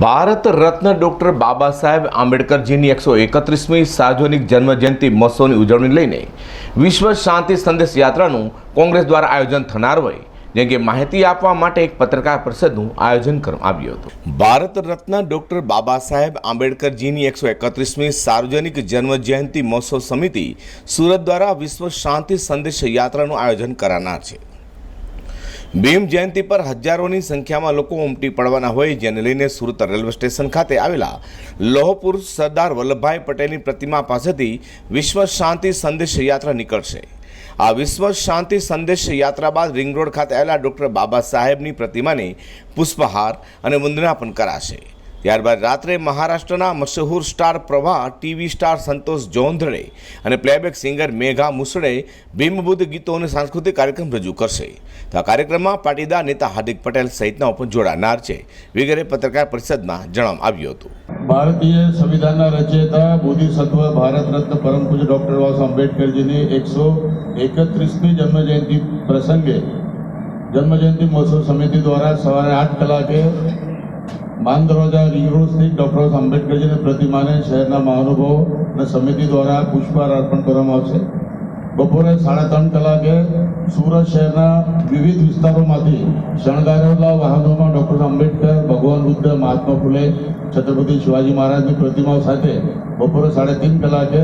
Bharat Ratna doctor Baba Saheb આંબેડકરજીની એકસો એકત્રીસમી સાર્વજનિક જન્મજયંતિ મહોત્સવની ઉજવણી લઈને વિશ્વ શાંતિ સંદેશ યાત્રાનું કોંગ્રેસ દ્વારા આયોજન થનાર હોય જેમ કે માહિતી આપવા માટે એક પત્રકાર પરિષદનું આયોજન કરવામાં આવ્યું હતું. ભારત રત્ન ડોક્ટર બાબા સાહેબ આંબેડકરજીની એકસો એકત્રીસમી સાર્વજનિક જન્મજયંતિ મહોત્સવ સમિતિ સુરત દ્વારા વિશ્વ શાંતિ સંદેશ યાત્રાનું આયોજન કરાનાર છે. ભીમ જયંતિ પર હજારોની સંખ્યામાં લોકો ઉમટી પડવાના હોય, જેને લઈને સુરત રેલવે સ્ટેશન ખાતે આવેલા લોહપુર સરદાર વલ્લભભાઈ પટેલની પ્રતિમા પાસેથી વિશ્વ શાંતિ સંદેશ યાત્રા નીકળશે. આ વિશ્વ શાંતિ સંદેશ યાત્રા બાદ રિંગ રોડ ખાતે આવેલા ડૉક્ટર બાબા સાહેબની પ્રતિમાને પુષ્પહાર અને વંદના પણ કરાશે. ત્યારબાદ રાત્રે મહારાષ્ટ્રના મશહૂર star Pravah TV star Santosh Jondhale અને પ્લેબેક સિંગર મેઘા મુસળે ભીમબુદ્ધ ગીતો અને સાંસ્કૃતિક કાર્યક્રમ રજૂ કરશે. તો આ કાર્યક્રમમાં પાટીદાર નેતા હાર્દિક પટેલ સહિતનાઓ પણ જોડાનાર છે. વગેરે પત્રકાર પરિષદમાં જણાવવામાં આવ્યું હતું. ભારતીય સંવિધાનના રચયિતા બોધિસત્વ ભારત રત્ન, પરમ પૂજ્ય ડોક્ટર બાબા આંબેડકરજીની એકસો એકત્રીસમી જન્મજયંતિ પ્રસંગે જન્મજયંતિ મહોત્સવ સમિતિ દ્વારા સવારે આઠ કલાકે માનદરવાજા રિંગ રોડ સ્થિત ડૉક્ટર આંબેડકરજીની પ્રતિમાને શહેરના મહાનુભાવો અને સમિતિ દ્વારા પુષ્પહાર અર્પણ કરવામાં આવશે. બપોરે સાડા ત્રણ કલાકે સુરત શહેરના વિવિધ વિસ્તારોમાંથી શણગારેલા વાહનોમાં ડૉક્ટર આંબેડકર, ભગવાન બુદ્ધ, મહાત્મા ફૂલે, છત્રપતિ શિવાજી મહારાજની પ્રતિમાઓ સાથે બપોરે સાડા ત્રણ કલાકે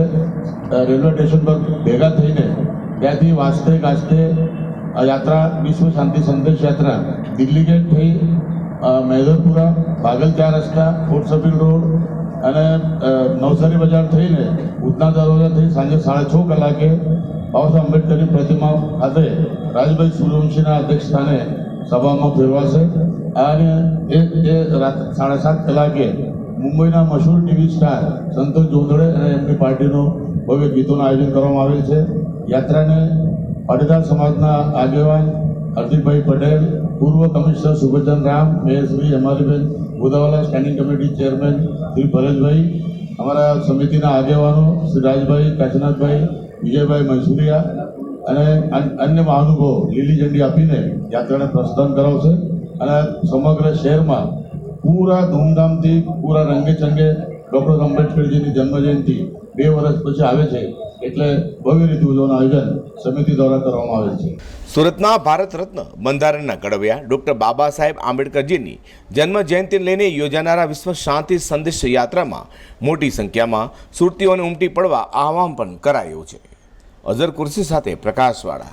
રેલવે સ્ટેશન પર ભેગા થઈને ત્યાંથી વાસ્તે ગાજતે યાત્રા, વિશ્વ શાંતિ સંદેશ યાત્રા દિલ્હી ગેટ થઈ અ, મહેદરપુરા બાગલ ચાર રસ્તા ફોર્ટ સબીલ રોડ અને નવસારી બજાર થઈને ઉધના થઈ સાંજે સાડા છ કલાકે બાબા સાહેબ આંબેડકરની પ્રતિમા ખાતે રાજભાઈ સૂર્યવંશીના અધ્યક્ષ સ્થાને સભામાં ફેરવાશે. અને એ એ સાડા સાત કલાકે મુંબઈના મશહૂર ટીવી સ્ટાર સંતોષ જોંધળે અને એમની પાર્ટીનું ભવ્ય ગીતોનું આયોજન કરવામાં આવેલ છે. યાત્રાને પાટીદાર સમાજના આગેવાન હાર્દિકભાઈ પટેલ, પૂર્વ commissioner Subhchand Ram mayor અમારીબેન Godawala standing committee chairman Shri Bharatbhai, અમારા સમિતિના આગેવાનો શ્રી રાજભાઈ કાશીનાથભાઈ, વિજયભાઈ મૈસુરિયા અને અન્ય મહાનુભાવો લીલી ઝંડી આપીને યાત્રાને પ્રસ્થાન કરાવશે અને સમગ્ર શહેરમાં પૂરા ધૂમધામથી, પૂરા રંગે ચંગે ડૉક્ટર આંબેડકરજીની જન્મજયંતિ બે વર્ષ પછી આવે છે. એટલે ભવ્ય રીતે ઉજવવાનું આયોજન સમિતિ દ્વારા કરવામાં આવેલ છે. સુરતના ભારત રત્ન બંધારણના ઘડવૈયા ડૉક્ટર બાબા સાહેબ આંબેડકરજીની જન્મ જયંતિને લઈને યોજાનારા વિશ્વ શાંતિ સંદેશ યાત્રામાં મોટી સંખ્યામાં સુરતીઓને ઉમટી પડવા આહવાન પણ કરાયું છે. અઝર કુર્સી સાથે પ્રકાશવાળા